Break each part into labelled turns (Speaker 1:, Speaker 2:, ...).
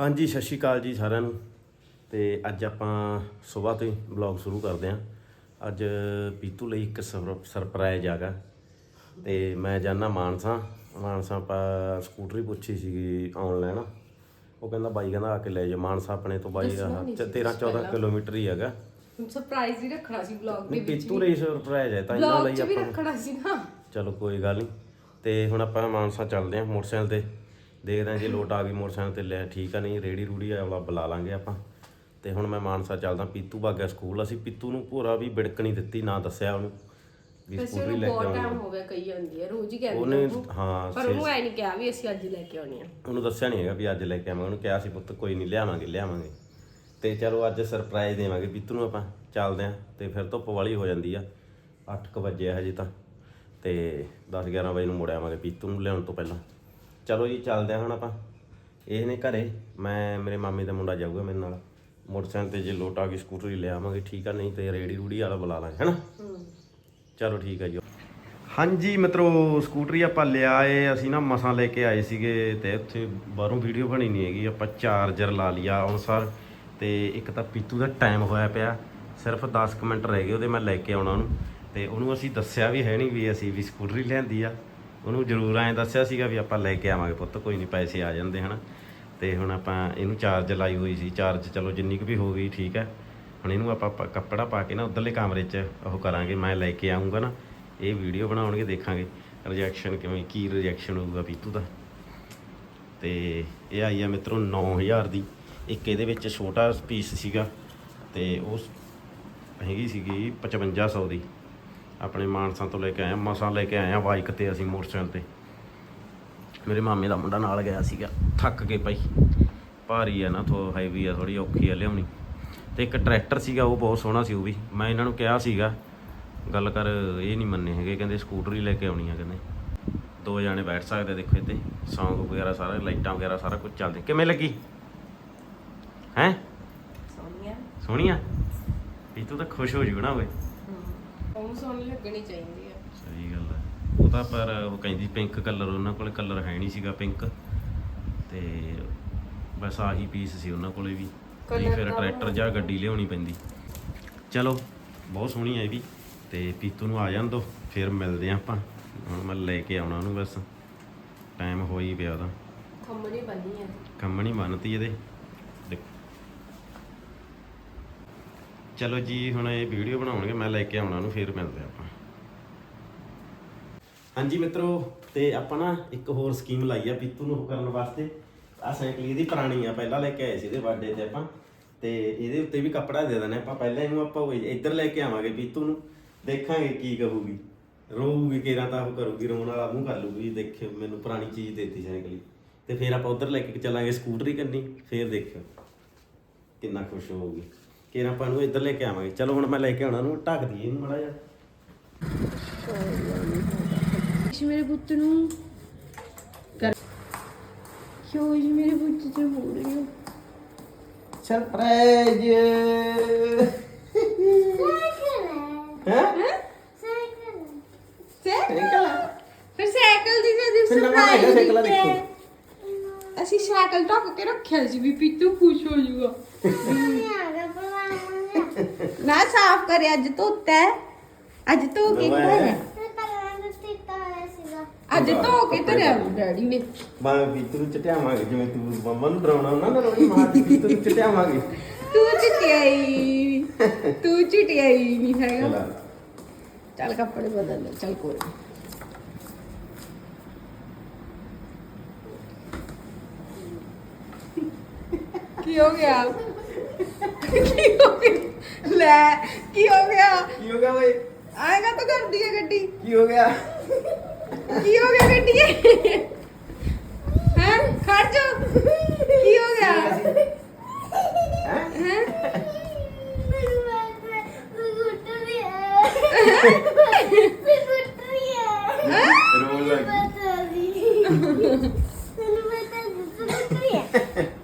Speaker 1: ਹਾਂਜੀ ਸਤਿ ਸ਼੍ਰੀ ਅਕਾਲ ਜੀ ਸਾਰਿਆਂ ਨੂੰ। ਤੇ ਅੱਜ ਆਪਾਂ ਸਵੇਰ ਤੋਂ ਹੀ ਬਲੌਗ ਸ਼ੁਰੂ ਕਰਦੇ ਹਾਂ। ਅੱਜ ਪੀਤੂ ਲਈ ਇੱਕ ਸਰ- ਸਰਪ੍ਰਾਈਜ਼ ਆਗਾ ਤੇ ਮੈਂ ਜਾਣਾ ਮਾਨਸਾ। ਮਾਨਸਾ ਆਪਾਂ ਸਕੂਟਰੀ ਪੁੱਛੀ ਸੀਗੀ ਆਨਲਾਈਨ ਉਹ ਕਹਿੰਦਾ ਬਾਈ ਕਹਿੰਦਾ ਆ ਕੇ ਲੈ ਜਾ ਮਾਨਸਾ ਆਪਣੇ ਤੋਂ ਬਾਈ
Speaker 2: ਸੀ
Speaker 1: 13 14 ਕਿਲੋਮੀਟਰ ਹੀ ਹੈਗਾ।
Speaker 2: ਸਰਪ੍ਰਾਈਜ਼ ਹੀ ਰੱਖਣਾ ਸੀ ਵਲੌਗ ਦੇ ਵਿੱਚ
Speaker 1: ਪੀਤੂ ਲਈ ਸਰਪ੍ਰਾਈਜ਼ ਹੈ ਤਾਂ ਇਹਨਾਂ ਲਈ ਆਪਾਂ
Speaker 2: ਰੱਖਣਾ ਸੀ ਨਾ।
Speaker 1: ਚਲੋ ਕੋਈ ਗੱਲ ਨਹੀਂ। ਤੇ ਹੁਣ ਆਪਾਂ ਮਾਨਸਾ ਚੱਲਦੇ ਹਾਂ ਮੋਟਰਸਾਈਕਲ ਤੇ। ਦੇਖਦੇ ਜੇ ਲੋਟ ਆ ਗਈ ਮੋਟਰਸਾਈਕਲ ਤੇ ਲੈ ਠੀਕ ਆ ਨਹੀਂ ਰੇੜੀ ਰੂੜੀ ਵਾਲਾ ਬੁਲਾ ਲਾਂਗੇ ਆਪਾਂ। ਤੇ ਹੁਣ ਮੈਂ ਮਾਨਸਾ ਚੱਲਦਾ ਪੀਤੂ ਭਾਗਿਆ ਸਕੂਲ। ਅਸੀਂ ਪੀਤੂ ਨੂੰ ਭੋਰਾ ਵੀ ਬਿੜਕ ਨਹੀਂ ਦਿੱਤੀ ਨਾ ਦੱਸਿਆ ਉਹਨੂੰ ਵੀ
Speaker 2: ਵੈਸੇ
Speaker 1: ਸਕੂਟਰੀ
Speaker 2: ਉਹਨੂੰ
Speaker 1: ਲੈ ਕੇ
Speaker 2: ਬਹੁਤ
Speaker 1: ਆਉਣੀ
Speaker 2: ਟਾਈਮ ਹੋ ਗਿਆ ਕਹੀ ਜਾਂਦੀ ਹੈ ਰੋਜ਼ ਹੀ ਕਹਿੰਦੀ
Speaker 1: ਉਹਨੇ। ਹਾਂ
Speaker 2: ਪਰ ਉਹਨੂੰ ਐ ਨਹੀਂ ਕਿਹਾ ਵੀ ਅਸੀਂ ਅੱਜ ਲੈ ਕੇ ਆਉਣੀ ਆ।
Speaker 1: ਉਹਨੂੰ ਦੱਸਿਆ ਨਹੀਂ ਹੈਗਾ ਵੀ ਅੱਜ ਲੈ ਕੇ ਆਵਾਂਗੇ ਉਹਨੂੰ ਕਿਹਾ ਸੀ ਪੁੱਤ ਕੋਈ ਨਹੀਂ ਲਿਆਵਾਂਗੇ ਲਿਆਵਾਂਗੇ। ਤੇ ਚਲੋ ਅੱਜ ਸਰਪ੍ਰਾਈਜ਼ ਦੇਵਾਂਗੇ ਪੀਤੂ ਨੂੰ ਆਪਾਂ ਚੱਲਦੇ ਆਂ ਤੇ ਫਿਰ ਧੁੱਪ ਵਾਲੀ ਹੋ ਜਾਂਦੀ ਆ 8:00 ਵਜੇ ਆ ਹਜੇ ਤਾਂ। ਤੇ 10 11 ਵਜੇ ਨੂੰ ਮੁੜ ਆਵਾਂਗੇ ਪੀਤੂ ਨੂੰ ਲਿਆਉਣ ਤੋਂ ਪਹਿਲਾਂ। ਚਲੋ ਜੀ, ਚੱਲਦੇ ਆਂ ਹੁਣ ਆਪਾਂ। ਇਹ ਨੇ ਘਰੇ, ਮੈਂ, ਮੇਰੇ ਮਾਮੇ ਦਾ ਮੁੰਡਾ ਜਾਊਗਾ ਮੇਰੇ ਨਾਲ। ਮੋਟਰਸਾਈਕਲ ਤੇ ਜੇ ਲੋਟ ਆ ਗਈ, ਸਕੂਟਰੀ ਲੈ ਆਵਾਂਗੇ, ਠੀਕ ਆ, ਨਹੀਂ ਤੇ ਰੇੜੀ ਰੂੜੀ ਵਾਲਾ ਬੁਲਾ ਲਾਂਗੇ, ਹੈਨਾ? ਚਲੋ ਠੀਕ ਆ ਜੀ। ਹਾਂਜੀ ਮਿੱਤਰੋ, ਸਕੂਟਰੀ ਆਪਾਂ ਲਿਆ ਏ, ਅਸੀਂ ਨਾ ਮਸਾਂ ਲੈ ਕੇ ਆਏ ਸੀਗੇ ਤੇ ਉੱਥੇ ਬਾਹਰੋਂ ਵੀਡੀਓ ਬਣੀ ਨਹੀਂ ਹੈਗੀ, ਆਪਾਂ ਚਾਰਜਰ ਲਾ ਲਿਆ ਅਨਸਾਰ ਤੇ ਇੱਕ ਤਾਂ ਪੀਤੂ ਦਾ ਟਾਈਮ ਹੋਇਆ ਪਿਆ, ਸਿਰਫ 10 ਕੁ ਮਿੰਟ ਰਹਿ ਗਏ, ਉਹਦੇ ਮੈਂ ਲੈ ਕੇ ਆਉਣਾ ਉਹਨੂੰ। ਤੇ ਉਹਨੂੰ ਅਸੀਂ ਦੱਸਿਆ ਵੀ ਹੈ ਨਹੀਂ ਵੀ ਅਸੀਂ ਵੀ ਸਕੂਟਰੀ ਲਿਆਂਦੀ ਆ। ਉਹਨੂੰ ਜ਼ਰੂਰ ਐਂ ਦੱਸਿਆ ਸੀਗਾ ਵੀ ਆਪਾਂ ਲੈ ਕੇ ਆਵਾਂਗੇ ਪੁੱਤ, ਕੋਈ ਨਹੀਂ ਪੈਸੇ ਆ ਜਾਂਦੇ ਹਨਾ। ਤੇ ਹੁਣ ਆਪਾਂ ਇਹਨੂੰ ਚਾਰਜ ਲਾਈ ਹੋਈ ਸੀ ਚਾਰਜ ਚਲੋ ਜਿੰਨੀ ਕੁ ਵੀ ਹੋ ਗਈ ਠੀਕ ਹੈ। ਹੁਣ ਇਹਨੂੰ ਆਪਾਂ ਕੱਪੜਾ ਪਾ ਕੇ ਨਾ ਉਧਰਲੇ ਕਮਰੇ 'ਚ ਉਹ ਕਰਾਂਗੇ, ਮੈਂ ਲੈ ਕੇ ਆਉਂਗਾ ਨਾ। ਇਹ ਵੀਡੀਓ ਬਣਾਉਣਗੇ, ਦੇਖਾਂਗੇ। ਰਿਜੈਕਸ਼ਨ ਕਿਵੇਂ, ਕੀ ਰਿਜੈਕਸ਼ਨ ਹੋਊਗਾ ਪੀਤੂ ਦਾ। ਤੇ ਇਹ ਆਈ ਆ ਮਿੱਤਰੋ 9000 ਦੀ। ਇੱਕ ਇਹਦੇ ਵਿੱਚ ਛੋਟਾ ਪੀਸ ਸੀਗਾ ਤੇ ਉਹ ਹੈਗੀ ਸੀਗੀ 5500 ਦੀ। ਆਪਣੇ ਮਾਨਸਾ ਤੋਂ ਲੈ ਕੇ ਆਇਆ ਮਸਾਂ ਲੈ ਕੇ ਆਇਆ ਬਾਈਕ ਤੇ ਅਸੀਂ ਮੋਟਰਸਾਈਕਲ ਤੇ। ਮੇਰੇ ਮਾਮੇ ਦਾ ਮੁੰਡਾ ਨਾਲ ਗਿਆ ਸੀਗਾ ਥੱਕ ਕੇ ਪਈ ਭਾਰੀ ਆ ਨਾ ਥੋ ਹੈਵੀ ਆ ਥੋੜੀ ਔਖੀ ਆ ਲਿਆਉਣੀ। ਤੇ ਇੱਕ ਟਰੈਕਟਰ ਸੀਗਾ ਉਹ ਬਹੁਤ ਸੋਹਣਾ ਸੀ ਉਹ ਵੀ। ਮੈਂ ਇਹਨਾਂ ਨੂੰ ਕਿਹਾ ਸੀਗਾ ਗੱਲ ਕਰ ਇਹ ਨਹੀਂ ਮੰਨੇ ਹੈਗੇ ਕਹਿੰਦੇ ਸਕੂਟਰ ਹੀ ਲੈ ਕੇ ਆਉਣੀ ਆ ਕਹਿੰਦੇ। ਦੋ ਜਾਣੇ ਬੈਠ ਸਕਦੇ ਦੇਖੋ ਇੱਥੇ ਸੌਂਗ ਵਗੈਰਾ ਸਾਰਾ ਲਾਈਟਾਂ ਵਗੈਰਾ ਸਾਰਾ ਕੁਝ ਚੱਲਦੇ। ਕਿਵੇਂ ਲੱਗੀ? ਹੈ?
Speaker 2: ਸੋਨੀਆ
Speaker 1: ਸੋਹਣੀ ਆ ਵੀ ਤੂੰ ਤਾਂ ਖੁਸ਼ ਹੋ ਜੂ ਨਾ ਓਏ।
Speaker 2: ਉਹਨੂੰ ਸੋਹਣੀ ਲੱਗਣੀ ਚਾਹੀਦੀ ਆ।
Speaker 1: ਸਹੀ ਗੱਲ ਹੈ ਉਹ ਤਾਂ ਪਰ ਉਹ ਕਹਿੰਦੀ ਪਿੰਕ ਕਲਰ ਉਹਨਾਂ ਕੋਲੇ ਕਲਰ ਹੈ ਨਹੀਂ ਸੀਗਾ ਪਿੰਕ ਤੇ ਬਸ ਆਹੀ ਪੀਸ ਸੀ ਉਹਨਾਂ ਕੋਲੇ ਵੀ।
Speaker 2: Colour
Speaker 1: ਫਿਰ
Speaker 2: ਤਾਂ
Speaker 1: ਟਰੈਕਟਰ ਜਾਂ ਗੱਡੀ ਲਿਆਉਣੀ ਪੈਂਦੀ। ਚਲੋ ਬਹੁਤ ਸੋਹਣੀ ਹੈ ਇਹ ਵੀ। ਤੇ ਪੀਤੂ ਨੂੰ ਆ ਜਾਣ ਦੋ ਫਿਰ ਮਿਲਦੇ ਆਂ ਆਪਾਂ। ਹੁਣ ਮੈਂ ਲੈ ਕੇ ਆਉਣਾ ਉਹਨੂੰ ਬਸ। ਟਾਈਮ ਹੋ ਹੀ ਪਿਆ ਉਹਦਾ।
Speaker 2: ਖੰਮਣੀ ਬੰਨੀ ਆ।
Speaker 1: ਕੰਮਣੀ ਮੰਨਤੀ ਇਹਦੇ ਦੇਖੋ ਚਲੋ ਜੀ, ਹੁਣ ਇਹ ਵੀਡੀਓ ਬਣਾਉਣਗੇ, ਮੈਂ ਲੈ ਕੇ ਆਉਣਾ ਉਹਨੂੰ, ਫਿਰ ਮਿਲਦੇ ਆਪਾਂ। ਹਾਂਜੀ ਮਿੱਤਰੋ, ਤੇ ਆਪਾਂ ਨਾ ਇੱਕ ਹੋਰ ਸਕੀਮ ਲਾਈ ਆ ਪੀਤੂ ਨੂੰ ਉਹ ਕਰਨ ਵਾਸਤੇ। ਆ ਸਾਈਕਲ ਇਹਦੀ ਪੁਰਾਣੀ ਆ, ਪਹਿਲਾਂ ਲੈ ਕੇ ਆਏ ਸੀ ਇਹਦੇ ਬਰਥਡੇ ਤੇ ਆਪਾਂ। ਤੇ ਇਹਦੇ ਉੱਤੇ ਵੀ ਕੱਪੜਾ ਦੇ ਦੇਣਾ, ਆਪਾਂ ਪਹਿਲਾਂ ਇਹਨੂੰ ਆਪਾਂ ਇੱਧਰ ਲੈ ਕੇ ਆਵਾਂਗੇ ਪੀਤੂ ਨੂੰ। ਦੇਖਾਂਗੇ ਕੀ ਕਹੂਗੀ। ਰੋਊਗੀ ਕਿਹੜਾ ਤਾਂ ਉਹ ਕਰੂਗੀ, ਰੋਣ ਵਾਲਾ ਮੂੰਹ ਕਰ ਲੂਗੀ ਦੇਖਿਓ ਮੈਨੂੰ ਪੁਰਾਣੀ ਚੀਜ਼ ਦੇਤੀ ਸਾਈਕਲ ਤੇ ਫਿਰ ਆਪਾਂ ਉੱਧਰ ਲੈ ਕੇ ਚੱਲਾਂਗੇ ਸਕੂਟਰੀ ਕੰਨੀ, ਫਿਰ ਦੇਖਿਓ। ਕਿੰਨਾ ਖੁਸ਼ ਹੋਊਗੀ। ਕਿਹੜਾ ਆਪਾਂ ਨੂੰ ਇੱਧਰ ਲੈ ਕੇ ਆਵਾਂਗੇ। ਚਲੋ ਹੁਣ ਮੈਂ ਲੈ ਕੇ ਆਉਣਾ ਨੂੰ ਢੱਕ ਦਈਏ ਇਹਨੂੰ ਮੜਾ ਜਾ
Speaker 2: ਇਸ ਮੇਰੇ ਪੁੱਤ ਨੂੰ ਕਰ। ਕਿਉਂ ਜੀ ਮੇਰੇ ਪੁੱਤ ਤੇ ਬੋਲ ਰਹੀ ਹੋ।
Speaker 1: ਸਰਪ੍ਰਾਈਜ਼ ਹੈ?
Speaker 2: ਸਾਈਕਲ। ਫਿਰ ਸਾਈਕਲ ਦੀ ਜਦੀ
Speaker 1: ਫਿਰ ਨਵਾਂ ਹੈਗਾ ਸਾਈਕਲ ਦੇਖੋ।
Speaker 2: ਅਸੀਂ ਸਾਈਕਲ ਢੱਕ ਕੇ ਰੱਖਿਆ ਸੀ ਵੀ ਪੀਤੂ ਖੁਸ਼ ਹੋ ਜਾਊਗਾ ਨਾ ਸਾਫ਼ ਕਰੇ ਅੱਜ ਧੋਤਾ ਹੈ। ਅੱਜ ਧੋ ਕੇ
Speaker 1: ਨਵਾਂ
Speaker 2: ਧਰਿਆ
Speaker 1: ਹੈ।
Speaker 2: ਅੱਜ ਧੋ ਕੇ ਧਰਿਆ ਡੈਡੀ ਨੇ।
Speaker 1: ਮੈਂ ਵੀ ਤੂੰ ਚਟਿਆਵਾਂਗੇ ਜਿਵੇਂ ਤੂੰ ਮੰਮਾ ਨੂੰ ਡਰਾਉਣਾ ਹੁੰਦਾ ਨਾ ਰੋਣੀ ਮਾਰ ਕੇ ਤੂੰ ਚਟਿਆਵਾਂਗੇ।
Speaker 2: ਤੂੰ ਚਟਿਆਈ। ਤੂੰ ਚਟਿਆਈ ਨਹੀਂ ਹੈਗਾ।
Speaker 1: ਚਲਾ
Speaker 2: ਚੱਲ ਕੱਪੜੇ ਬਦਲ ਲੈ ਚੱਲ ਕੋਈ ਨੀ। ਕੀ ਹੋ ਗਿਆ? ਕੀ ਹੋ ਗਿਆ? ਲੈ ਕੀ ਹੋ ਗਿਆ?
Speaker 1: ਕੀ ਹੋ ਗਿਆ ਓਏ
Speaker 2: ਆਏਗਾ ਤਾਂ ਕਰਦੀ ਹੈ ਗੱਡੀ?
Speaker 1: ਕੀ ਹੋ ਗਿਆ?
Speaker 2: ਕੀ ਹੋ ਗਿਆ ਗੱਡੀ? ਹੈ? ਖੜ ਜਾ। ਕੀ ਹੋ ਗਿਆ
Speaker 1: ਹੈ
Speaker 2: ਹੈ
Speaker 1: ਰੋਣ ਲੱਗ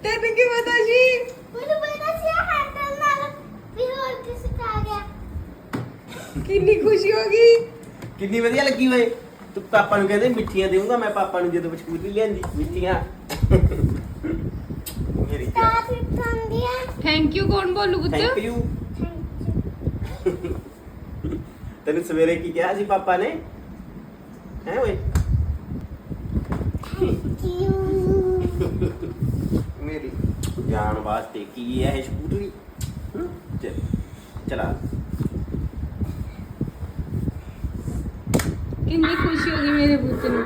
Speaker 2: ਤੈਨੂੰ ਕੀ ਪਤਾ ਜੀ ਕਿੰਨੀ ਖੁਸ਼ੀ ਹੋ ਗਈ
Speaker 1: ਕਿੰਨੀ ਵਧੀਆ ਲੱਗੀ ਓਏ ਤੂੰ ਪਾਪਾ ਨੂੰ ਕਹਿੰਦੇ ਮਿੱਠੀਆਂ ਦੇਊਂਗਾ ਮੈਂ ਪਾਪਾ ਨੂੰ ਜਦੋਂ ਸਕੂਟਰੀ ਲਿਆਂਦੀ ਮਿੱਠੀਆਂ। ਮੇਰੀ
Speaker 2: ਥੈਂਕ ਯੂ ਕੌਣ ਬੋਲੂ
Speaker 1: ਥੈਂਕ
Speaker 2: ਪੁੱਤ
Speaker 1: ਯੂ ਤੈਨੂੰ ਸਵੇਰੇ ਕੀ ਕਿਹਾ ਸੀ ਪਾਪਾ ਨੇ? ਹੈ ਓਏ? ਮੇਰੀ ਜਾਨ ਵਾਸਤੇ ਕੀ ਹੈ ਇਹ ਸਕੂਟਰੀ? ਹਮ? ਚੱਲ ਚਲਾ।
Speaker 2: ਕਿੰਨੀ ਖੁਸ਼ੀ ਹੋ ਗਈ ਮੇਰੇ ਪੁੱਤ ਨੂੰ।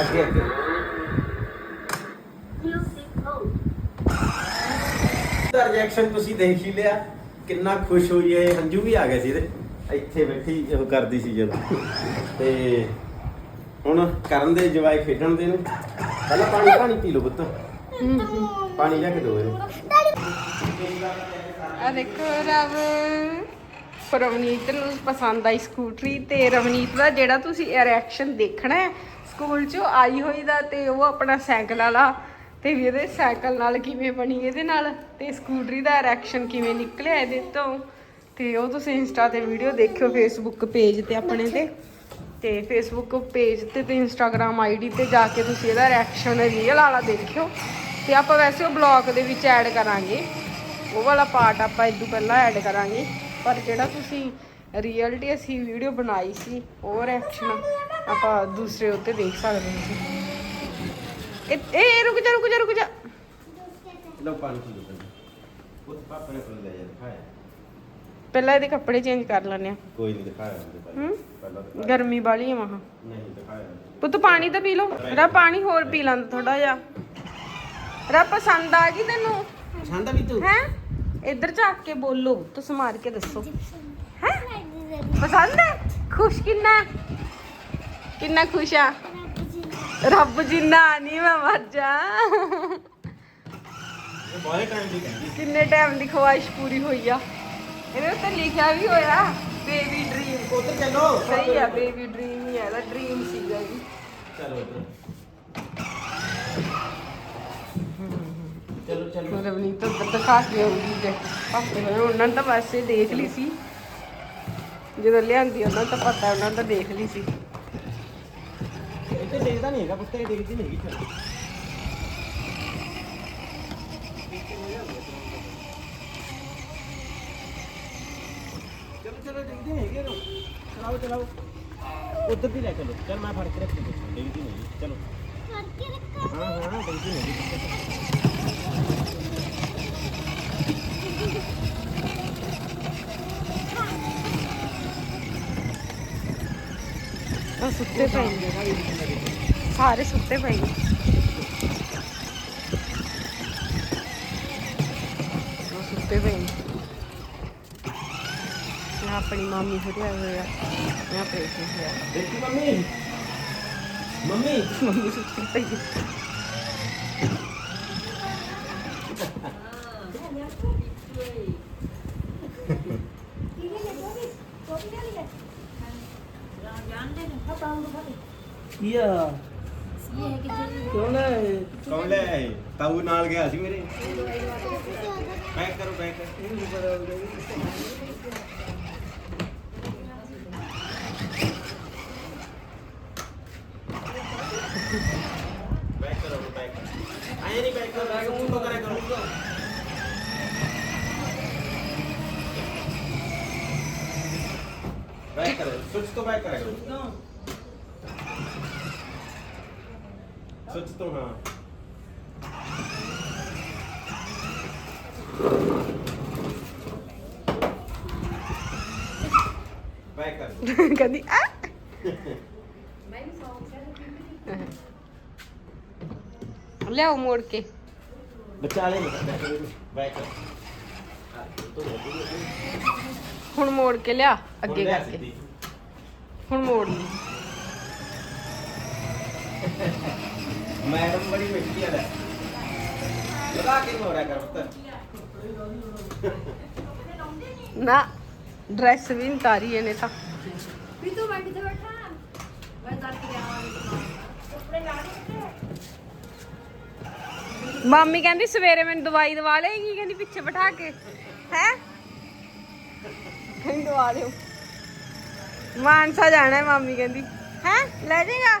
Speaker 1: ਅੱਗੇ ਅੱਗੇ। ਦਾ ਰਿਐਕਸ਼ਨ ਤੁਸੀਂ ਦੇਖ ਹੀ ਲਿਆ। ਕਿੰਨਾ ਖੁਸ਼ ਹੋਈ ਹੈ ਹੰਝੂ ਵੀ ਆ ਗਏ ਸੀ ਇਹਦੇ। ਇੱਥੇ ਬੈਠੀ ਉਹ ਕਰਦੀ ਸੀ ਜਦੋਂ। ਤੇ ਹੁਣ ਕਰਨ ਦੇ ਜਵਾਈ ਖੇਡਣ ਦੇ ਨੂੰ। ਪਹਿਲਾਂ ਪਾਣੀ ਪਾਣੀ ਪੀ ਲਓ ਪੁੱਤ। ਪਾਣੀ ਲਿਆ ਕੇ ਦਿਓ ਇਹਨੂੰ।
Speaker 2: ਆ ਦੇਖੋ ਰਵ। ਰਵਨੀਤ ਨੂੰ ਪਸੰਦ ਆਈ ਸਕੂਟਰੀ ਤੇ ਰਵਨੀਤ ਦਾ ਜਿਹੜਾ ਤੁਸੀਂ ਰਿਐਕਸ਼ਨ ਦੇਖਣਾ ਹੈ ਸਕੂਲ 'ਚੋਂ ਆਈ ਹੋਈ ਦਾ ਤੇ ਉਹ ਆਪਣਾ ਸਾਈਕਲ ਵਾਲਾ ਤੇ ਵੀ ਇਹਦੇ ਸਾਈਕਲ ਨਾਲ ਕਿਵੇਂ ਬਣੀ ਇਹਦੇ ਨਾਲ ਤੇ ਸਕੂਟਰੀ ਦਾ ਰਿਐਕਸ਼ਨ ਕਿਵੇਂ ਨਿਕਲਿਆ ਇਹਦੇ ਤੋਂ? ਤੇ ਉਹ ਤੁਸੀਂ ਇੰਸਟਾ ਤੇ ਵੀਡੀਓ ਦੇਖਿਓ ਫੇਸਬੁੱਕ ਪੇਜ ਤੇ ਆਪਣੇ ਤੇ। ਤੇ ਫੇਸਬੁੱਕ ਪੇਜ ਤੇ ਤੇ ਇੰਸਟਾਗ੍ਰam ਆਈਡੀ ਤੇ ਜਾ ਕੇ ਤੁਸੀਂ ਇਹਦਾ ਰਿਐਕਸ਼ਨ ਰੀਅਲ ਵਾਲਾ ਦੇਖਿਓ। ਤੇ ਆਪਾਂ ਵੈਸੇ ਉਹ ਬਲੌਗ ਦੇ ਵਿੱਚ ਐਡ ਕਰਾਂਗੇ। ਉਹ ਵਾਲਾ ਪਾਰਟ ਆਪਾਂ ਇਦੋਂ ਪਹਿਲਾਂ ਐਡ ਕਰਾਂਗੇ। ਪਰ ਜਿਹੜਾ ਤੁਸੀਂ ਰੀਅਲਟੀ ਅਸੀਂ ਵੀਡੀਓ ਬਣਾਈ ਸੀ ਉਹ ਰਿਐਕਸ਼ਨ ਆਪਾਂ ਦੂਸਰੇ ਉੱਤੇ ਦੇਖ ਸਕਦੇ ਹਾਂ ਤੁਸੀਂ। ਇਹ ਇਹ ਰੁਕ ਜਾ ਰੁਕ ਜਾ ਰੁਕ ਜਾ।
Speaker 1: ਲਓ ਪਾਣੀ ਪੀ ਲਓ ਪਹਿਲਾਂ। ਉਹ ਪਾਪਾ ਨੇ ਕੋਲ ਲੈ ਜਾ ਦਿਖਾਇਆ।
Speaker 2: ਪਹਿਲਾਂ ਇਹਦੇ ਕੱਪੜੇ ਚੇਂਜ ਕਰ ਲੈਣੇ ਆ
Speaker 1: ਕੋਈ ਨਹੀਂ ਦਿਖਾਇਆ ਪਹਿਲਾਂ।
Speaker 2: ਗਰਮੀ ਵਾਲੀ ਆ ਮਹਾ।
Speaker 1: ਨਹੀਂ ਦਿਖਾਇਆ।
Speaker 2: ਪੁੱਤ ਪਾਣੀ ਤਾਂ ਪੀ ਲਓ। ਰਾ ਪਾਣੀ ਹੋਰ ਪੀ ਲੈਂਦਾ ਥੋੜਾ ਜਿਹਾ। ਰਾ ਪਸੰਦ ਆ ਗਈ ਤੈਨੂੰ?
Speaker 1: ਪਸੰਦ ਆ ਵੀ ਤੂੰ?
Speaker 2: ਹੈ? ਇੱਧਰ ਝਾਕ ਕੇ ਬੋਲੋ ਤੁਸੀਂ ਮਾਰ ਕੇ ਦੱਸੋ। ਹੈ? ਪਸੰਦ ਹੈ? ਖੁਸ਼ ਕਿੰਨਾ ਹੈ? ਕਿੰਨਾ ਖੁਸ਼ ਆ? ਰੱਬ ਜਿੰਨਾ ਨਹੀਂ ਮੈਂ ਮਰ ਜਾ
Speaker 1: ਇਹ ਬਹੁਤ ਟਾਈਮ ਦੀ ਕਹਿੰਦੀ।
Speaker 2: ਕਿੰਨੇ ਟਾਈਮ ਦੀ ਖਵਾਇਸ਼ ਪੂਰੀ ਹੋਈ ਆ? ਇਹਦੇ ਉੱਤੇ ਲਿਖਿਆ ਵੀ ਹੋਇਆ ਬੇਬੀ ਡ੍ਰੀਮ
Speaker 1: ਉਧਰ ਚੱਲੋ।
Speaker 2: ਸਹੀ ਆ ਬੇਬੀ ਡ੍ਰੀਮ ਹੀ ਆ ਇਹਦਾ ਡ੍ਰੀਮ ਸੀਗਾ ਜੀ
Speaker 1: ਚਲੋ ਉਧਰ। ਚਲੋ ਚਲੋ
Speaker 2: ਰਵਨੀਤ ਤਾਂ ਉੱਧਰ ਦਿਖਾ ਕੇ ਆਉਂਦੀ ਜੇ। ਪਾਪੇ ਨੇ ਉਹਨਾਂ ਨੇ ਤਾਂ ਵੈਸੇ ਦੇਖ ਲਈ ਸੀ। ਜਦੋਂ ਲਿਆਂਦੀ ਉਹਨਾਂ ਨੂੰ ਤਾਂ ਪਤਾ ਉਹਨਾਂ ਨੇ ਤਾਂ ਦੇਖ ਲਈ ਸੀ।
Speaker 1: ਇੱਥੇ ਦੇਖਦਾ ਨਹੀਂ ਹੈਗਾ ਪੁੱਤ ਇਹ ਦੇਖਦੀ ਨਹੀਂ ਹੈਗੀ ਚੱਲ ਚਲੋ ਚਲੋ ਦੇਖਦੀ ਨਹੀਂ ਹੈਗੀ ਇਹਨੂੰ ਚਲਾਓ ਚਲਾਓ। ਉਧਰ ਵੀ ਲੈ ਚਲੋ। ਚਲ ਮੈਂ ਫੜ ਕੇ ਰੱਖ ਦੇ ਦੇਖਦੀ ਨਹੀਂ ਚਲੋ। ਹਾਂ ਹਾਂ ਦੇਖਦੀ ਨਹੀਂ
Speaker 2: ਉਹ ਸੁੱਤੇ ਪਏ ਨੇ। ਸਾਰੇ ਸੁੱਤੇ ਪਏ ਨੇ। ਸੁੱਤੇ ਪਏ ਨੇ ਨਾ ਆਪਣੀ ਮਾਮੀ ਹੁਰਿਆ ਹੋਇਆ ਨਾ ਪੇਸ਼ੇ ਹੋਇਆ
Speaker 1: ਦੇਖੀ ਮੰਮੀ? ਮੰਮੀ?
Speaker 2: ਮੰਮੀ ਸੁੱਤੀ ਪਈ ਹੈ
Speaker 3: ਯਾ ਕੌਣ ਹੈ
Speaker 1: ਕੌਣ ਲੈ ਆਏ ਤਾਊ ਨਾਲ ਗਿਆ ਸੀ ਮੇਰੇ। ਪੈਕ ਕਰੋ ਪੈਕ ਪੈਕ ਕਰੋ ਪੈਕ ਆਏ ਨਹੀਂ ਪੈਕ ਕਰੋ ਪੈਕ ਮੂੰਹ ਤੋਂ ਕਰੇ ਕਰੋ ਪੈਕ ਕਰੋ, ਸੁੱਚ ਤੋਂ ਪੈਕ ਕਰੇ ਕਰੋ। ਸੁੱਚ ਤੋਂ ਹਾਂ ਪੈਕ ਕਰ
Speaker 2: ਕਹਿੰਦੀ ਆ ਲਿਆਓ ਮੋੜ ਕੇ
Speaker 1: ਵਿਚਾਲੇ ਨਹੀਂ ਬੈਕ ਕਰ
Speaker 2: ਹੁਣ ਮੋੜ ਕੇ ਲਿਆ ਅੱਗੇ ਕਰਕੇ। ਹੁਣ ਮੋੜ ਲਈ
Speaker 1: ਮੈਡਮ ਬੜੀ ਮਿੱਠੀ ਆ ਲੈ। ਲਗਾ ਕੇ ਮੋੜਿਆ ਕਰ ਪੁੱਤ।
Speaker 2: ਨਾ ਡਰੈਸ ਵੀ ਨੀ ਤਾਰੀ ਇਹਨੇ ਤਾਂ।
Speaker 4: ਵੀ ਤੂੰ ਮੈਂ ਕਿੱਥੇ ਬੈਠਾ? ਮੈਂ ਤਾਂ ਕਿ ਕੱਪੜੇ ਲਾ ਦੇ
Speaker 2: ਮਾਮੀ ਕਹਿੰਦੀ ਸਵੇਰੇ ਮੈਨੂੰ ਦਵਾਈ ਦਵਾ ਲੇਗੀ ਕਹਿੰਦੀ ਪਿੱਛੇ ਬਿਠਾ ਕੇ। ਹੈ? ਕਹਿੰਦੀ ਦਵਾ ਦਿਓ। ਮਾਨਸਾ ਜਾਣਾ ਹੈ ਮਾਮੀ ਕਹਿੰਦੀ। ਹੈ? ਲੈ ਜਾਏਗਾ?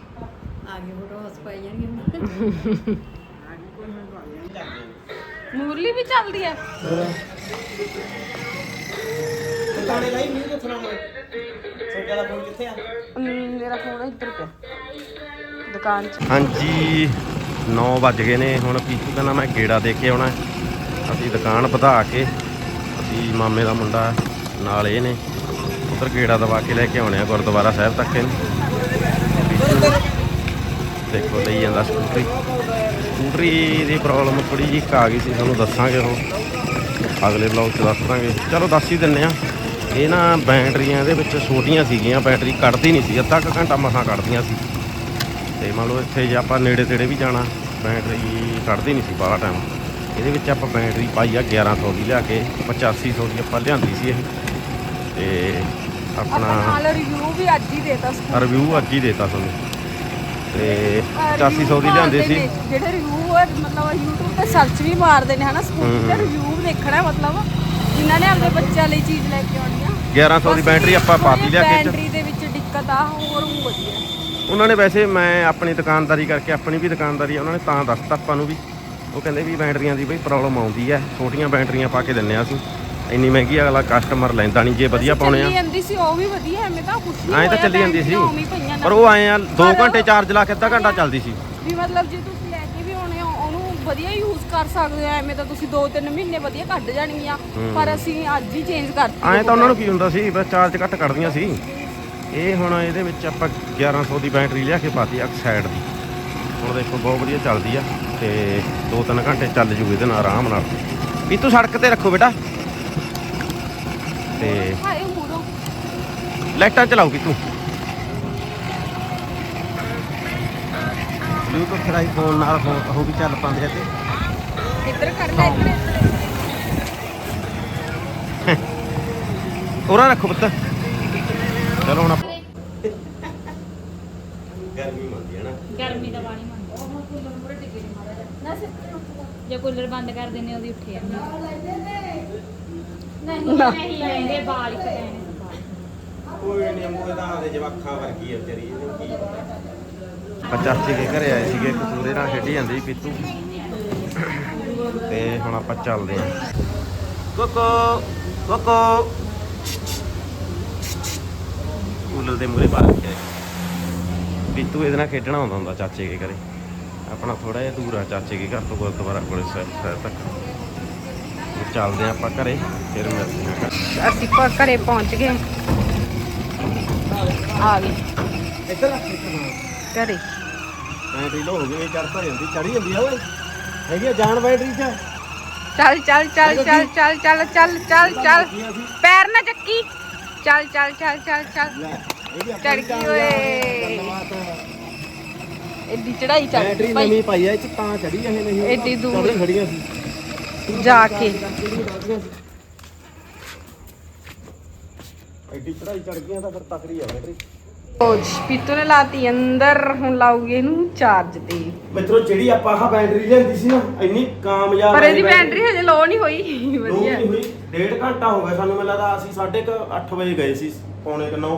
Speaker 4: ਪਾਈ
Speaker 2: ਮੂਰਲੀ ਵੀ ਚੱਲਦੀ ਆ।
Speaker 1: ਟਿਕਾਣੇ ਲਾਈ ਨਹੀਂ ਦੱਸਣਾ ਮੈਂ ਸੋਚਿਆ ਦਾ ਫੋਨ ਕਿੱਥੇ ਆ?
Speaker 2: ਮੇਰਾ ਫੋਨ ਇੱਧਰ ਪਿਆ ਦੁਕਾਨ 'ਚ।
Speaker 1: ਹਾਂਜੀ 9 ਵੱਜ ਗਏ ਨੇ। ਹੁਣ ਪੀਤੂ ਕਹਿੰਦਾ ਮੈਂ ਗੇੜਾ ਦੇ ਕੇ ਆਉਣਾ। ਹੈ। ਅਸੀਂ ਦੁਕਾਨ ਵਧਾ ਕੇ ਅਸੀਂ ਮਾਮੇ ਦਾ ਮੁੰਡਾ ਨਾਲ ਇਹ ਨੇ। ਉਧਰ ਗੇੜਾ ਦਵਾ ਕੇ ਲੈ ਕੇ ਆਉਣੇ ਆ ਗੁਰਦੁਆਰਾ ਸਾਹਿਬ ਤੱਕ ਇਹਨੂੰ। ਦੇਖੋ ਲਈ ਜਾਂਦਾ ਸਕੂਟਰੀ। ਸਕੂਟਰੀ ਦੀ ਪ੍ਰੋਬਲਮ ਥੋੜੀ ਜਿਹੀ ਆ ਗਈ ਸੀ ਤੁਹਾਨੂੰ ਦੱਸਾਂਗੇ ਉਹ ਅਗਲੇ ਵਲੌਗ 'ਚ ਦੱਸ ਦਾਂਗੇ। ਚਲੋ ਦੱਸ ਹੀ ਦਿੰਨੇ ਆ ਇਹ ਨਾ ਬੈਟਰੀਆਂ ਇਹਦੇ ਵਿੱਚ ਛੋਟੀਆਂ ਸੀਗੀਆਂ ਬੈਟਰੀ ਕੱਢਦੀ ਨਹੀਂ ਸੀ। ਅੱਧਾ ਕੁ ਘੰਟਾ ਮਸਾਂ ਕੱਢਦੀਆਂ ਸੀ। ਤੇ ਮੰਨ ਲਓ ਇੱਥੇ ਜੇ ਆਪਾਂ ਨੇੜੇ ਤੇੜੇ ਵੀ ਜਾਣਾ ਬੈਟਰੀ ਕੱਢਦੀ ਨਹੀਂ ਸੀ ਬਾਹਲਾ ਟਾਈਮ ਇਹਦੇ ਵਿੱਚ ਆਪਾਂ ਬੈਟਰੀ ਪਾਈ ਆ 1100 ਦੀ ਲਿਆ ਕੇ 8500 ਦੀ ਆਪਾਂ ਲਿਆਂਦੀ ਸੀ ਇਹ। ਤੇ
Speaker 2: ਆਪਾਂ
Speaker 1: ਆਪਣਾ
Speaker 2: ਨਾਲ ਰਿਵਿਊ ਵੀ ਅੱਜ ਹੀ ਦੇਤਾ
Speaker 1: ਰਿਵਿਊ ਅੱਜ ਹੀ ਦੇਤਾ ਤੁਹਾਨੂੰ। ਤੇ 8500 ਦੀ ਲਿਆਂਦੇ ਸੀ।
Speaker 2: ਜਿਹੜੇ ਰਿਵਿਊ ਮਤਲਬ YouTube ਤੇ ਸਰਚ ਵੀ ਮਾਰਦੇ ਨੇ ਹਨਾ ਸਕੂਲ
Speaker 1: ਹੂੰ, ਹੂੰ।
Speaker 2: ਰਿਵਿਊ ਦੇਖਣਾ ਮਤਲਬ ਜਿਨ੍ਹਾਂ ਨੇ ਆਪਣੇ ਬੱਚਿਆਂ ਲਈ ਚੀਜ਼ ਲੈ ਕੇ ਆਉਣੀ ਆ।
Speaker 1: 1100 ਦੀ ਬੈਟਰੀ ਆਪਾਂ ਪਾਤੀ ਲਿਆ ਕੇ ਚ
Speaker 2: ਬੈਟਰੀ ਦੇ ਵਿੱਚ ਦਿੱਕਤ ਆ ਹੋਰ ਉਹ ਵਧੀਆ
Speaker 1: ਉਹਨਾਂ ਨੇ ਵੈਸੇ ਮੈਂ ਆਪਣੀ ਦੁਕਾਨਦਾਰੀ ਕਰਕੇ ਆਪਣੀ ਵੀ ਦੁਕਾਨਦਾਰੀ ਉਹਨਾਂ ਨੇ ਤਾਂ ਦੱਸਤਾ ਆਪਾਂ ਨੂੰ ਵੀ। ਉਹ ਕਹਿੰਦੇ ਵੀ ਬੈਟਰੀਆਂ ਦੀ ਬਈ ਪ੍ਰੋਬਲਮ ਆਉਂਦੀ ਹੈ ਛੋਟੀਆਂ ਬੈਟਰੀਆਂ ਪਾ ਕੇ ਦਿੰਨੇ ਆ ਅਸੀਂ। ਇੰਨੀ ਮਹਿੰਗੀ ਅਗਲਾ ਕਸਟਮਰ ਲੈਂਦਾ ਨਹੀਂ ਜੇ ਵਧੀਆ ਪਾਉਣੇ
Speaker 2: ਚੱਲੀ
Speaker 1: ਆ
Speaker 2: ਜਾਂਦੀ ਸੀ ਉਹ ਵੀ ਵਧੀਆ ਐਵੇਂ ਤਾਂ ਕੁਛ ਨਹੀਂ
Speaker 1: ਐਂ ਤਾਂ
Speaker 2: ਹੋਇਆ,
Speaker 1: ਚੱਲੀ ਜਾਂਦੀ ਸੀ।
Speaker 2: ਬੈਟਰੀਆਂ ਉਵੇਂ ਹੀ ਪਈਆਂ ਨੇ।
Speaker 1: ਪਰ ਉਹ ਆਏ ਆ 2
Speaker 2: ਪਰ-
Speaker 1: ਘੰਟੇ ਚਾਰਜ ਲਾ ਕੇ ਅੱਧਾ ਘੰਟਾ ਚੱਲਦੀ ਸੀ।
Speaker 2: ਵੀ ਮਤਲਬ ਜੇ ਤੁਸੀਂ ਲੈ ਕੇ ਵੀ ਆਉਣੇ ਹੋ ਉਹਨੂੰ ਵਧੀਆ ਯੂਜ਼ ਕਰ ਸਕਦੇ ਹੋ ਐਵੇਂ ਤਾਂ ਤੁਸੀਂ 2-3 ਮਹੀਨੇ ਵਧੀਆ ਕੱਢ ਜਾਣਗੀਆਂ। ਪਰ ਅਸੀਂ ਅੱਜ ਹੀ ਚੇਂਜ ਕਰਤੀ
Speaker 1: ਐਂ ਤਾਂ ਉਹਨਾਂ ਨੂੰ ਕੀ ਹੁੰਦਾ ਸੀ ਬਸ ਚਾਰਜ ਘੱਟ ਕੱਢਦੀਆਂ ਸੀ। ਇਹ ਹੁਣ ਇਹਦੇ ਵਿੱਚ ਆਪਾਂ 1100 ਦੀ ਬੈਟਰੀ ਲਿਆ ਕੇ ਪਾਤੀ ਆਕਸਾਈਡ ਦੀ। ਹੁਣ ਦੇਖੋ ਬਹੁਤ ਵਧੀਆ ਚੱਲਦੀ ਆ ਤੇ 2-3 ਘੰਟੇ ਚੱਲ ਜੂ ਇਹਦੇ ਨਾਲ ਆਰਾਮ ਨਾਲ। ਵੀ ਤੂੰ ਸੜਕ ਤੇ ਰੱਖੋ ਬੇਟਾ। ਤੇ
Speaker 2: ਮੂਰੋ।
Speaker 1: ਲਾਈਟਾਂ ਚਲਾਓ ਵੀ ਤੂੰ। ਬਲੂਟੁੱਥ ਰਾਈ ਫੋਨ ਨਾਲ ਉਹ ਵੀ ਚੱਲ ਪਾਉਂਦੇ ਆ ਤੇ।
Speaker 2: ਇੱਧਰ ਕਰ ਲੈ ਇੱਧਰ ਇੱਧਰ
Speaker 1: ਉਹਨਾਂ ਰੱਖੋ ਪੁੱਤ। ਚਲੋ ਹੁਣ ਗਰਮੀ ਮੰਦੀ ਹੈ ਨਾ।
Speaker 5: ਗਰਮੀ ਦਾ ਪਾਣੀ ਮੰਗਦਾ ਨਾ ਜੇ ਕੂਲਰ ਬੰਦ ਕਰ ਦਿੰਨੇ ਉਹਦੀ ਉੱਠੇ ਜਾਂਦੀ ਨਹੀਂ ਨਹੀਂ ਲੈਂਦੇ ਬਾਲ ਇੱਕ ਲੈਣੇ
Speaker 1: ਕੋਈ ਨਹੀਂ ਮੂਹੇ ਦਾ ਦੇ ਜਵਾਖਾਂ ਵਰਗੀ ਹੈ ਵਿਚਾਰੀ ਇਹਨੂੰ ਕੀ ਆਪਾਂ ਚਾਚੇ ਦੇ ਘਰੇ ਆਏ ਸੀਗੇ ਕਸੂਰੇ ਨਾਲ ਖੇਡੀ ਜਾਂਦੀ ਸੀ ਪੀਤੂ। ਤੇ ਹੁਣ ਆਪਾਂ ਚੱਲਦੇ ਆਂ ਕੋਕੋ ਕੋਕੋ। ਕੂਲਰ ਦੇ ਮੂਹਰੇ ਬਾਹਰ ਕੇ ਪੀਤੂ ਇਹਦੇ ਨਾਲ ਖੇਡਣਾ ਆਉਂਦਾ ਹੁੰਦਾ ਚਾਚੇ ਦੇ ਘਰੇ। ਆਪਣਾ ਥੋੜਾ ਜਿਹਾ ਦੂਰ ਆ ਚਾਚੇ ਦੇ ਘਰ ਤੋਂ ਗੁਰਦੁਆਰਾ ਕੋਲੇ ਸਾਹਿਬ ਤੱਕ। ਚੱਲਦੇ ਆਂ ਆਪਾਂ ਘਰੇ ਫਿਰ ਮਿਲਦੇ ਆਂ
Speaker 2: ਅਸੀਂ ਪਰ ਘਰੇ ਪਹੁੰਚ ਗਏ। ਆ ਗਏ।
Speaker 3: ਇੱਧਰ
Speaker 2: ਘਰੇ।
Speaker 1: ਬੈਟਰੀ ਲੋ ਹੋ ਗਈ ਚੜ ਤਾਂ ਜਾਂਦੀ ਚੜੀ ਜਾਂਦੀ ਆ ਓਏ। ਹੈਗੀ ਆ ਜਾਨ ਬੈਟਰੀ ਚ?
Speaker 2: ਚੱਲ ਚੱਲ ਚੱਲ ਚੱਲ ਚੱਲ ਚੱਲ ਚੱਲ ਚੱਲ ਚੱਲ। ਪੈਰ ਨਾ ਚੱਕੀ। ਚੱਲ ਚੱਲ ਚੱਲ ਚੱਲ ਚੱਲ। ਚੜ ਗਈ ਓਏ। ਐਡੀ ਚੜਾਈ ਚੱਲ
Speaker 3: ਬੈਟਰੀ ਨਵੀਂ ਪਾਈ ਆ ਇਹ ਚ ਤਾਂ ਚੜੀ ਇਹ ਨਹੀਂ।
Speaker 2: ਐਡੀ ਦੂਰ।
Speaker 3: ਖੜੀਆਂ ਸੀ।
Speaker 2: ਜਾ ਕੇ।
Speaker 1: ਐਡੀ ਚੜਾਈ ਚੜ ਗਈਆਂ ਤਾਂ ਫਿਰ ਤਕੜੀ ਆ ਬੈਟਰੀ
Speaker 2: ਉਹ ਪੀਤੂ ਨੇ ਲਾਤੀ ਅੰਦਰ ਹੁਣ ਲਾਉਗੇ ਇਹਨੂੰ ਚਾਰਜ ਤੇ।
Speaker 1: ਮਿੱਤਰੋ ਜਿਹੜੀ ਆਪਾਂ ਆਹ ਬੈਟਰੀ ਲਿਆਂਦੀ ਸੀ ਨਾ ਇੰਨੀ ਕਾਮਯਾਬ
Speaker 2: ਪਰ ਇਹਦੀ ਬੈਟਰੀ ਹਜੇ ਲੋ ਨਹੀਂ ਹੋਈ। ਵਧੀਆ।
Speaker 1: ਨਹੀਂ ਹੋਈ ਡੇਢ ਘੰਟਾ ਹੋ ਗਿਆ ਸਾਨੂੰ ਮੈਨੂੰ ਲੱਗਦਾ ਅਸੀਂ 8:30 ਵਜੇ ਗਏ ਸੀ ਪੌਣੇ ਕਿ 9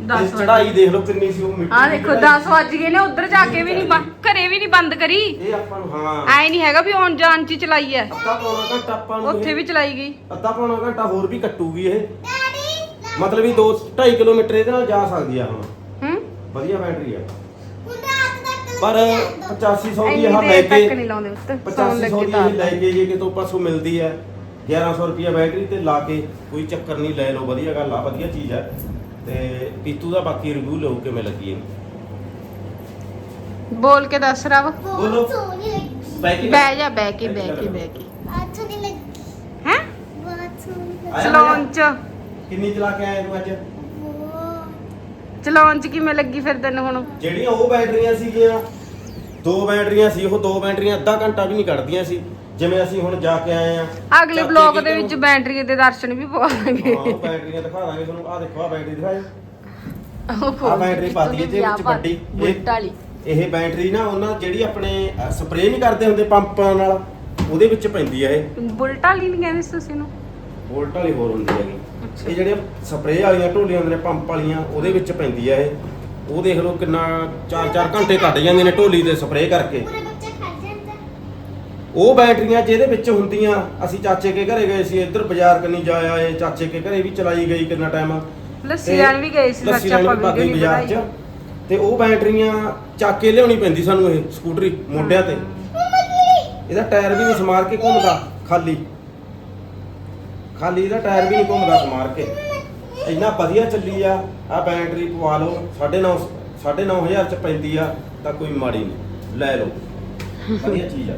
Speaker 2: ਦਸ
Speaker 1: ਇਸ ਚੜਾਈ ਦੇਖ ਲਓ ਕਿੰਨੀ ਸੀ ਉਹ ਮਿੱਟੀ
Speaker 2: ਆ
Speaker 1: ਦੀ
Speaker 2: ਦੇਖੋ। 10 ਵੱਜ ਗਏ ਨੇ ਉੱਧਰ ਜਾ ਕੇ ਵੀ ਨਹੀਂ ਬੰਦ ਘਰੇ ਵੀ ਨਹੀਂ ਬੰਦ ਕਰੀ।
Speaker 1: ਇਹ ਆਪਾਂ ਨੂੰ ਹਾਂ।
Speaker 2: ਐ ਨਹੀਂ ਹੈਗਾ ਵੀ ਆਉਣ ਜਾਣ ਚ ਹੀ ਚਲਾਈ ਐ।
Speaker 1: ਅੱਧਾ ਪੌਣਾ ਘੰਟਾ ਆਪਾਂ ਨੂੰ
Speaker 2: ਉੱਥੇ
Speaker 1: ਇਹ-
Speaker 2: ਵੀ ਚਲਾਈ ਗਈ।
Speaker 1: ਅੱਧਾ ਪੌਣਾ ਘੰਟਾ ਹੋਰ ਵੀ ਕੱਟੂਗੀ ਇਹ। ਮਤਲਬ ਵੀ 2 2.5 ਕਿਲੋਮੀਟਰ ਇਹਦੇ ਨਾਲ ਜਾ ਸਕਦੀ ਆ ਹੁਣ।
Speaker 2: ਹੂੰ?
Speaker 1: ਵਧੀਆ ਬੈਟਰੀ ਆ। ਪਰ 8500 ਦੀ
Speaker 2: ਇੰਨੀ
Speaker 1: ਆਹ ਲੈ
Speaker 2: ਦੇਰ
Speaker 1: ਕੇ
Speaker 2: ਤੱਕ ਨਹੀਂ ਲਾਉਂਦੇ ਉੱਤੇ ਸੌਣ
Speaker 1: 8500
Speaker 2: ਲੱਗੇ
Speaker 1: ਦੀ ਇਹ ਲੈ ਕੇ ਜੇ ਕਿਤੋਂ ਪਾਸੋਂ ਮਿਲਦੀ ਹੈ 1100 ਰੁਪਿਆ ਬੈਟਰੀ ਤੇ ਲਾ ਕੇ ਕੋਈ ਚੱਕਰ ਨਹੀਂ ਲੈ ਲਓ ਵਧੀਆ ਗੱਲ ਆ ਵਧੀਆ ਚੀਜ਼ ਹੈ ਤੇ ਪੀਤੂ ਦਾ ਬਾਕੀ ਰਿਵਿਊ ਲਓ ਕਿਵੇਂ ਲੱਗੀ ਹੈ
Speaker 2: ਬੋਲ ਕੇ ਦੱਸ ਰਵ।
Speaker 1: ਬੋਲੋ। ਬੈ ਕੇ
Speaker 2: ਬਹਿ ਜਾ ਬਹਿ ਕੇ ਬਹਿ ਕੇ ਬਹਿ ਕੇ
Speaker 4: ਅੱਛਾ ਨਹੀਂ ਲੱਗੀ।
Speaker 2: ਹੈ?
Speaker 4: ਬਹੁਤ ਸੋਹਣੀ
Speaker 2: ਚਲਾਉਣ ਚ।
Speaker 1: ਕਿੰਨੀ ਚਲਾ ਕੇ ਆਇਆ ਤੂੰ ਅੱਜ?
Speaker 2: ਚਲਾਉਣ ਚ ਕਿਵੇਂ ਲੱਗੀ ਫਿਰ ਤੈਨੂੰ ਹੁਣ?
Speaker 1: ਜਿਹੜੀਆਂ ਉਹ ਬੈਟਰੀਆਂ ਸੀਗੀਆਂ ਦੋ ਬੈਟਰੀਆਂ ਸੀ ਉਹ ਦੋ ਬੈਟਰੀਆਂ ਅੱਧਾ ਘੰਟਾ ਵੀ ਨਹੀਂ ਕੱਢਦੀਆਂ ਸੀ। ਜਿਵੇਂ ਅਸੀਂ ਹੁਣ ਜਾ ਕੇ ਆਏ ਆ
Speaker 2: ਅਗਲੇ ਬਲੌਗ ਦੇ ਵਿੱਚ ਬੈਟਰੀ ਦੇ ਦਰਸ਼ਨ ਵੀ ਪਵਾਵਾਂਗੇ
Speaker 1: ਹਾਂ ਬੈਟਰੀਆਂ ਦਿਖਾ ਦਾਂਗੇ ਤੁਹਾਨੂੰ। ਆਹ ਦੇਖੋ ਆ ਬੈਟਰੀ ਦਿਖਾਏ ਆ ਬੈਟਰੀ ਪਾਤੀ ਇਹਦੇ ਵਿੱਚ ਵੱਡੀ।
Speaker 2: ਬੁਲਟ ਵਾਲੀ।
Speaker 1: ਇਹ ਬੈਟਰੀ ਨਾ ਉਹਨਾਂ ਜਿਹੜੀ ਆਪਣੇ ਸਪਰੇਅ ਨਹੀਂ ਕਰਦੇ ਹੁੰਦੇ ਪੰਪਾਂ ਨਾਲ ਉਹਦੇ ਵਿੱਚ ਪੈਂਦੀ ਆ ਇਹ।
Speaker 2: ਬੁਲਟ ਵਾਲੀ ਨਹੀਂ ਕਹਿੰਦੇ ਸੀ ਤੁਸੀਂ ਨੂੰ
Speaker 1: ਵੋਲਟ ਵਾਲੀ ਹੋਰ ਹੁੰਦੀ ਹੈਗੀ। ਇਹ ਜਿਹੜੇ ਸਪਰੇਅ ਵਾਲੀਆਂ ਢੋਲੀਆਂ ਹੁੰਦੀਆਂ ਨੇ ਪੰਪ ਵਾਲੀਆਂ ਉਹਦੇ ਵਿੱਚ ਪੈਂਦੀ ਆ ਇਹ। ਉਹ ਦੇਖ ਲਓ ਕਿੰਨਾ 4-4 ਘੰਟੇ ਕੱਢ ਜਾਂਦੇ ਨੇ ਢੋਲੀ ਦੇ ਸਪਰੇਅ ਕਰਕੇ। ਉਹ ਬੈਟਰੀਆਂ ਜਿਹਦੇ ਵਿੱਚ ਹੁੰਦੀਆਂ ਅਸੀਂ ਚਾਚੇ ਕੇ ਘਰੇ ਗਏ ਸੀ ਇੱਧਰ ਬਾਜ਼ਾਰ ਕੰਨੀ ਜਾ ਆਏ ਚਾਚੇ ਕੇ ਘਰੇ ਵੀ ਚਲਾਈ ਗਈ ਕਿੰਨਾ ਟਾਈਮ
Speaker 2: ਲੱਸੀ ਲੈਣ ਵੀ ਗਏ ਸੀ ਸੱਚ ਆਪਾਂ ਵੀਡੀਓ ਨਹੀਂ
Speaker 1: ਬਾਜ਼ਾਰ
Speaker 2: ਬਣਾਈ।
Speaker 1: 'ਚ। ਤੇ ਉਹ ਬੈਟਰੀਆਂ ਚੱਕ ਕੇ ਲਿਆਉਣੀ ਪੈਂਦੀ ਸਾਨੂੰ ਇਹ ਸਕੂਟਰੀ ਮੋਢਿਆਂ ਤੇ। ਇਹਦਾ ਟਾਇਰ ਵੀ ਨਹੀਂ ਸਮਾਰ ਕੇ ਘੁੰਮਦਾ ਖਾਲੀ। ਖਾਲੀ ਇਹਦਾ ਟਾਇਰ ਵੀ ਨਹੀਂ ਘੁੰਮਦਾ ਸਮਾਰ ਕੇ। ਇੰਨਾ ਵਧੀਆ ਚੱਲੀ ਆ ਆ ਬੈਟਰੀ ਪਵਾ ਲਓ 9.5 9.5000 ਚ ਪੈਂਦੀ ਆ ਤਾਂ ਕੋਈ ਮਾੜੀ ਨਹੀਂ। ਲੈ ਲਓ। ਵਧੀਆ ਚੀਜ਼ ਆ।